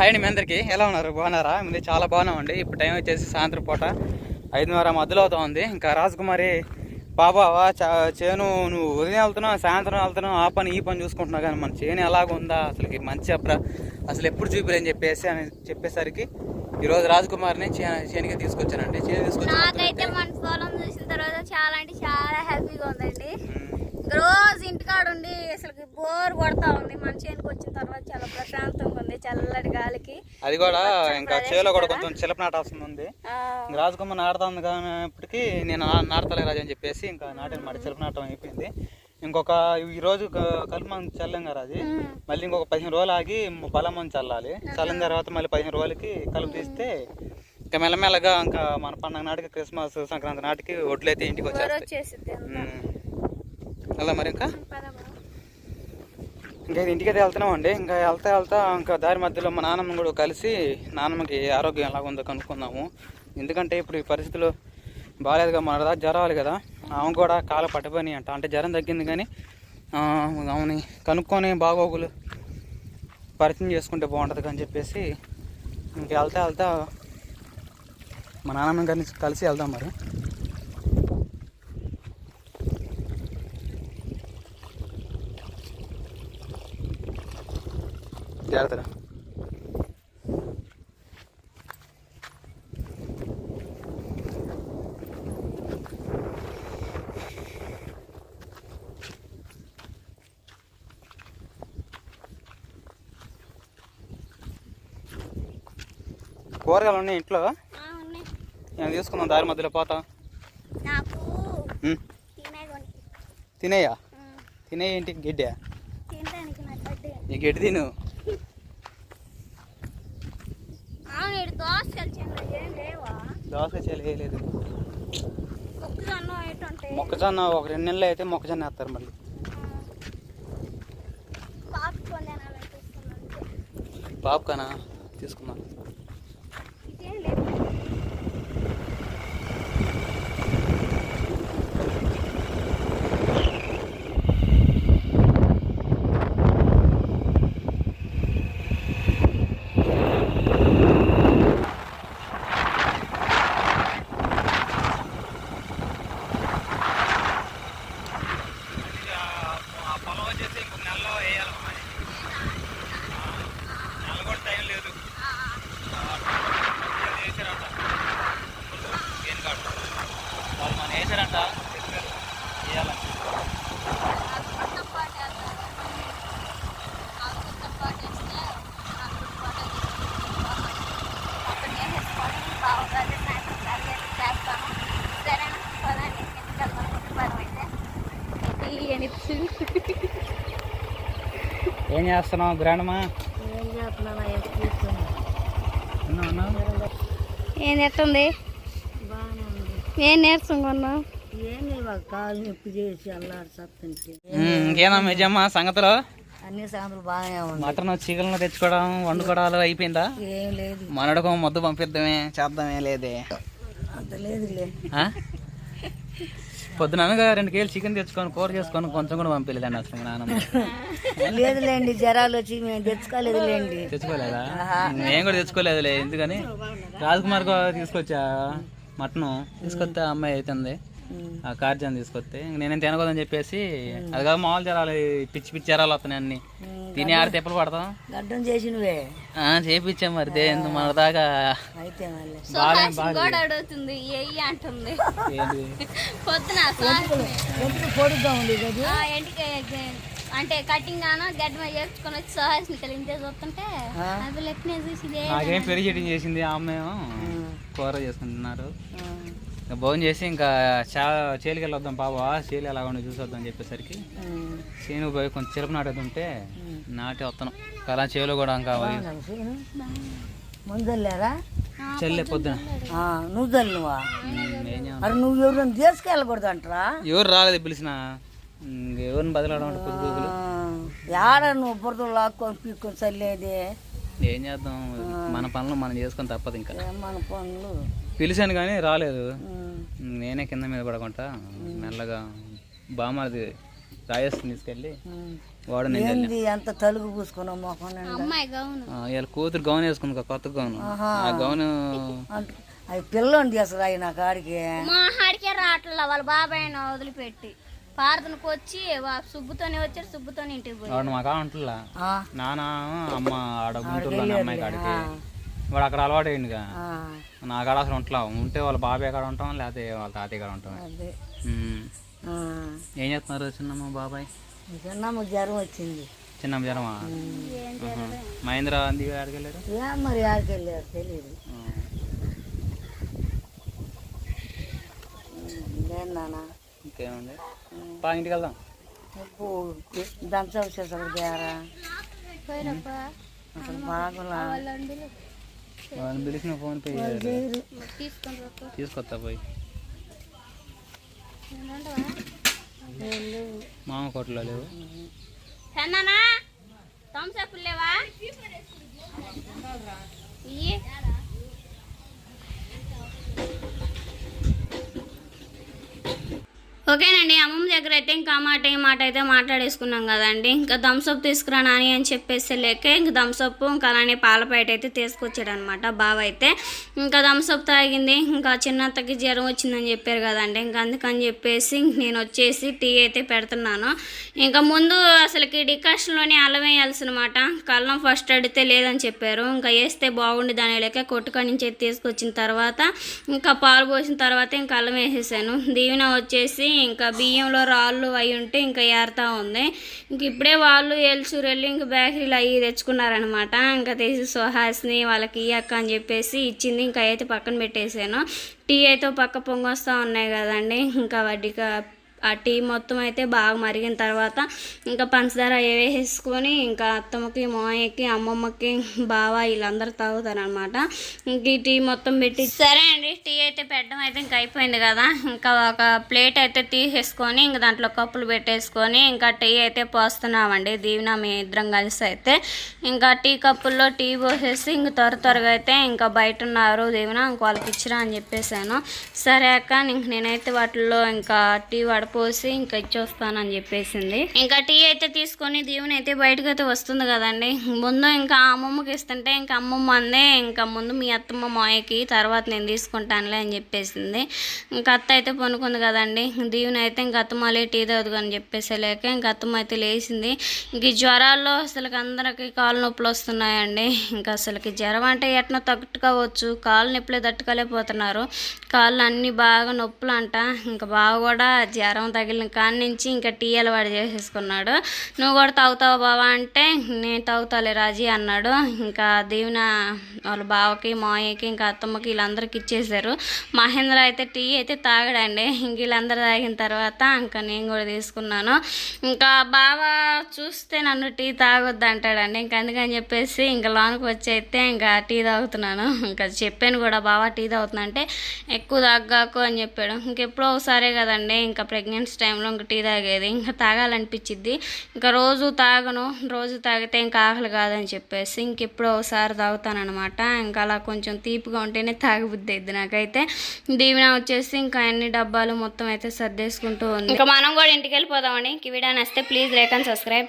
Hi అండి మీ అందరికి. ఎలా ఉన్నారు? బాగున్నారా? ముందు చాలా బాగున్నామండి. ఇప్పుడు టైం వచ్చేసి సాయంత్రం పూట ఐదున్నర మధ్యలో అవుతా ఉంది. ఇంకా రాజకుమారి బాబావా చా- చేను నువ్వు ఉదయం వెళ్తున్నావు సాయంత్రం వెళ్తున్నావు ఆ పని ఈ పని చూసుకుంటున్నావు కానీ మన చేను ఎలాగుందా? అసలుకి మంచి అప్ర అసలు ఎప్పుడు చూపిరని చెప్పేసి అని చెప్పేసరికి ఈరోజు రాజకుమారిని చేనుకి తీసుకొచ్చానండి. చేను తీసుకొచ్చి చాలా అంటే చాలా హ్యాపీగా ఉందండి. రోజు ఇంటికాడ ఉండి అసలు బోర్ కొడతా ఉంది. మన చేనుకి వచ్చిన తర్వాత చాలా ప్రశాంతంగా ఉంది. చల్లటి గాలికి. అది కూడా ఇంకా చేలో కూడా కొంచెం చిలప నాటాల్సింది ఉంది. రాజకుమార్ నాటుతుంది కానప్పటికీ నేను నా- నాటతలే రాజు అని చెప్పేసి ఇంకా నాటిన మాట చిలప నాటం అయిపోయింది. ఇంకొక ఈ రోజు కలుపు మనం చల్లాం కదా అది. మళ్ళీ ఇంకొక పదిహేను రోజులు ఆగి బలం మనం చల్లాలి చల్లిన తర్వాత మళ్ళీ పదిహేను రోజులకి కలుపు తీస్తే ఇంకా మెల్లమెల్లగా ఇంకా మన పండగ నాటికి క్రిస్మస్ సంక్రాంతి నాటికి ఒడ్లు అయితే ఇంటికి వచ్చేస్తాయి. వెళ్దాం అలా మరి ఇంకా? ఇంకా ఇంటికైతే ఇంటికి అయితే వెళ్తున్నాం అండి ఇంకా వెళ్తా వెళ్తా ఇంకా దారి మధ్యలో మా నాన్నమ్మ కూడా కలిసి నాన్నమ్మకి ఆరోగ్యం ఎలా ఉందో కనుక్కుందాము. ఎందుకంటే ఇప్పుడు ఈ పరిస్థితులు బాగాలేదుగా కదా దాకా జ్వరాలు కదా. ఆమె కూడా కాలు పట్టబోని అంట. అంటే జ్వరం తగ్గింది కానీ ఆమెని కనుక్కొని బాగోగులు పరిచయం చేసుకుంటే బాగుంటుంది అని చెప్పేసి ఇంక వెళ్తా వెళ్తా మా నాన్నమ్మ గారిని కలిసి వెళ్దాం మరి. జాగ్రత్త కూరగాయలు ఉన్నాయి ఇంట్లో. నేను తీసుకుందాం దారి మధ్యలో పోతా. తినేయా? ఏంటి? గడ్డి. ఈ గడ్డి తిను. దోసకాయ చేయలేదు మొక్కజొన్న ఒక రెండు నెలలు అయితే మొక్కజొన్న వేస్తారు మళ్ళీ. పాప్కానా తీసుకుందాం ఇదేం లేదు పొలం వచ్చేసి ఇంకొక నెలలో వేయాలి నెల కూడా టైం లేదు వేసారంట వాళ్ళు మన వేసారంట వేయాలంట మొత్తం పాటు వేస్తారు. ఆ మొత్తం పాటు వేస్తే నాకు పాటు అక్కడ వేసేసుకోవడం బాగుంటుంది సాయంత్రం తరగతి చేస్తాను సరేనా పదండి ఎందుకు వెళ్తాను పదం అయితే ఏం చేస్తున్నావు గ్రాండమా ఏం ఎట్టుంది ఏం నేర్చుకుని కొన్నావు ఏమి ఇవాళ కాలు నొప్పి చేసి సత్తంటే. ఇంకేనా నిజమ్మా సంగతిలో? అన్ని సాయంత్రం బాగానే ఉంది. మటన్ చికెన్ తెచ్చుకోవడం వండుకోవడాలు అయిపోయిందా? ఏం లేదు. మనడకం మొద్దు పంపిద్దామే చేద్దామే లేదే. అంత లేదులే. ఆ? పొద్దున అనగా రెండు కేజీలు చికెన్ తెచ్చుకొని కూర చేసుకొని కొంచెం కూడా పంపించలేదండి అసలు మీ నాన్నమ్మ. లేదులేండి జ్వరాలు వచ్చి మేము తెచ్చుకోలేదులేండి. తెచ్చుకోలేదా? నేను కూడా తెచ్చుకోలేదులే ఎందుకని? రాజ్కుమార్ తీసుకొచ్చా? మటను తీసుకొస్తే అమ్మాయి అవుతుంది. ఆ కార్జన్ తీసుకొస్తే. నేనేం తినకూడదని చెప్పేసి అది కాదు మామూలు జరాలు పిచ్చి పిచ్చి జరాలు వస్తున్నాయి అన్ని. తిని ఆడ తిప్పలు పడతాం గడ్డం చేసినవే ఆ, చేపించాం మరి మన దాకా. అయితే ఎయ్యి అంటుంది. పొద్దున పొడుగ్గా ఉంది కదా ఆ ఇంటికి అంటే కటింగ్ గాను గడ్డ చేర్చుకొని వచ్చి సుహాసిని కలిగితే చూస్తుంటే అది లెక్కనే చూసి నాకేం పెరిగి చేసింది ఆ అమ్మాయి కూర చేసుకుంటున్నారు భోజనం చేసి ఇంకా చా చేలికి వెళ్ళొద్దాం బాబా చేలి ఎలా ఉండి చూసొద్దాం చెప్పేసరికి. చేను పోయి కొంచెం చిలుపు నాటేది ఉంటే నాటి వస్తున్నాం అలా చేలో కూడా ఇంకా ముందల్లేరా చెల్లె పొద్దున. నువ్వు చల్లువా? అరే నువ్వు ఎవరైనా తీసుకెళ్ళకూడదు అంటారా ఎవరు రాలేదు పిలిచిన. ఎవరిని బదిలాడడం. యాడ నువ్వు బురద లాక్కొని పీక్కొని చల్లేది? ఏం చేద్దాం? మన పనులు మనం చేసుకొని తప్పదు ఇంకా. మన పనులు? పిలిచాను కానీ రాలేదు. నేనే కింద మీద పడకుండా మెల్లగా బామ్మది రాజస్థాన్ తీసుకెళ్ళి. వాడు నేను అంత తలుగు పూసుకున్నాం మొహం నిండా. అమ్మాయి గౌను. ఆ, వీళ్ళ కూతురు గౌన్ వేసుకుంది కొత్త గౌన్. ఆ గౌన్ అవి పిల్లని చేస్తారు ఆయన కాడికి. మా ఆడికే రావట్లే వాళ్ళ బాబాయ్ వదిలిపెట్టి. పారదనకు వచ్చి వా- సుబ్బుతోనే వచ్చారు సుబ్బుతోనే ఇంటికి పోయి వాడు మా కాడ ఉంటుందా ఆ, నాన్న అమ్మ ఆడ గుంటూరులో అమ్మాయి కాడికి. వాడు అక్కడ అలవాటు అయ్యిందిగా ఆ, నా కాడ అసలు ఉంటలా ఉంటే వాళ్ళ బాబాయ్ కాడ ఉంటాం లేకపోతే వాళ్ళ తాతయ్య కాడ ఉంటాం. ఏం చేస్తున్నారు చిన్నమ్మ బాబాయ్? చిన్నమ్మ జ్వరం వచ్చింది. చిన్నమ్మ జ్వరమా. మహేంద్ర అంది ఆడికి వెళ్ళారు? మరి ఆడికి వెళ్ళారు తెలియదు ఇంకేముంది? పా ఇంటికి వెళ్దాం. దంచ చేసారు దేరా పోయినప్పా? అసలు బాగులా వాళ్ళని పిలిచిన ఫోన్ పే. తీసుకొస్తా పోయి? మామ కోటలో లేవు. లేవా? ఓకేనండి అమ్మమ్మ దగ్గర అయితే ఇంకా ఆ మాట ఈ మాట అయితే మాట్లాడేసుకున్నాం కదండి. ఇంకా థమ్స్అప్ తీసుకురా నాని అని చెప్పేసి లేక ఇంకా థమ్స్అప్ ఇంకా అలానే పాలపేట అయితే తీసుకొచ్చాడు అనమాట బావ అయితే. ఇంకా థమ్స్అప్ తాగింది ఇంకా చిన్నత్తకి జ్వరం వచ్చిందని చెప్పారు కదండి. ఇంకా అందుకని చెప్పేసి నేను వచ్చేసి టీ అయితే పెడుతున్నాను. ఇంకా ముందు అసలుకి డికాషన్లోనే అల్లం వేయాల్సినమాట కళ్ళం ఫస్ట్ అడిగితే లేదని చెప్పారు. ఇంకా వేస్తే బాగుండి దాని లెక్క కొట్టుకొని నుంచి తీసుకొచ్చిన తర్వాత ఇంకా పాలు పోసిన తర్వాత ఇంకా అల్లం వేసేసాను. దీవెన వచ్చేసి ఇంకా బియ్యంలో రాళ్ళు అవి ఉంటే ఇంకా ఏరుతా ఉంది. ఇంక ఇప్పుడే వాళ్ళు ఏల్చూరు వెళ్ళి ఇంక బేకరీలు అవి తెచ్చుకున్నారనమాట. ఇంకా తీసి సుహాస్ని వాళ్ళకి ఇయ్యక్క అని చెప్పేసి ఇచ్చింది. ఇంకా అయితే పక్కన పెట్టేశాను. టీ అయితే పక్క పొంగొస్తూ ఉన్నాయి కదండి. ఇంకా వడ్డీగా ఆ టీ మొత్తం అయితే బాగా మరిగిన తర్వాత ఇంకా పంచదార వేసేసుకొని ఇంకా అత్తమ్మకి మాయకి అమ్మమ్మకి బావ వీళ్ళందరూ తాగుతారనమాట ఇంక ఈ టీ మొత్తం పెట్టి సరే అండి టీ అయితే పెట్టడం అయితే ఇంకా అయిపోయింది కదా. ఇంకా ఒక ప్లేట్ అయితే తీసేసుకొని ఇంకా దాంట్లో కప్పులు పెట్టేసుకొని ఇంకా టీ అయితే పోస్తున్నామండి. దీవెన మీ ఇద్దరం కలిసి అయితే ఇంకా టీ కప్పుల్లో టీ పోసేసి ఇంక త్వర త్వరగా అయితే ఇంకా బయట ఉన్నారు దీవెన ఇంక వాళ్ళకి ఇచ్చిరా అని చెప్పేసాను. సరే అక్క ఇంక నేనైతే వాటిల్లో ఇంకా టీ పోసి ఇంకా ఇచ్చొస్తానని చెప్పేసింది. ఇంకా టీ అయితే తీసుకొని దేవుని అయితే బయటకు అయితే వస్తుంది కదండి. ముందు ఇంకా అమ్మమ్మకి ఇస్తుంటే ఇంకా అమ్మమ్మ అందే ఇంకా ముందు మీ అత్తమ్మ మాయకి తర్వాత నేను తీసుకుంటానులే అని చెప్పేసింది. ఇంకా అత్త అయితే పనుకుంది కదండి. దీవెన అయితే ఇంకా అత్తమ్మ టీ తాగుదు అని చెప్పేసి లేక ఇంకా అత్తమ్మ అయితే లేచింది. ఇంక ఈ జ్వరాల్లో అసలు అందరికి కాలు నొప్పులు వస్తున్నాయండి. ఇంకా అసలుకి జ్వరం అంటే ఎట్నో తట్టుకోవచ్చు. కాలు నొప్పులే తట్టుకోలేకపోతున్నారు. కాళ్ళు అన్నీ బాగా నొప్పులు అంట ఇంకా బాగా కూడా జ్వరం తగిలిన కాడి నుంచి ఇంకా టీ అలవాటు చేసేసుకున్నాడు. నువ్వు కూడా తాగుతావు బావా? అంటే నేను తాగుతాలే రాజీ అన్నాడు. ఇంకా దీవెన వాళ్ళ బావకి మాయకి ఇంకా అత్తమ్మకి వీళ్ళందరికి ఇచ్చేసారు మహేంద్ర అయితే టీ అయితే తాగడండి. ఇంక వీళ్ళందరూ తాగిన తర్వాత ఇంకా నేను కూడా తీసుకున్నాను. ఇంకా బావ చూస్తే నన్ను టీ తాగొద్దు అంటాడండి. ఇంకా అందుకని చెప్పేసి ఇంకా లోనికి వచ్చి అయితే ఇంకా టీ తాగుతున్నాను. ఇంకా చెప్పాను కూడా బావ టీ తాగుతున్నా అంటే ఎక్కువ తాగాకు అని చెప్పాడు. ఇంకెప్పుడో ఒకసారే కదండి. ఇంకా ప్రెగ్నెన్సీ టైంలో ఇంకా టీ తాగేది. ఇంకా తాగాలనిపించిద్ది. ఇంకా రోజు తాగను రోజు తాగితే ఇంకా ఆకలి కాదని చెప్పేసి ఇంకెప్పుడో ఒకసారి తాగుతానమాట ఇంకా అలా కొంచెం తీపిగా ఉంటేనే తాగబుద్ది అయింది నాకైతే. దీవెన వచ్చేసి ఇంకా అన్ని డబ్బాలు మొత్తం అయితే సర్దేసుకుంటూ ఉంది. ఇంకా మనం కూడా ఇంటికి వెళ్ళిపోదామని ఈ వీడియో నచ్చితే ప్లీజ్ లైక్ అండ్ సబ్స్క్రైబ్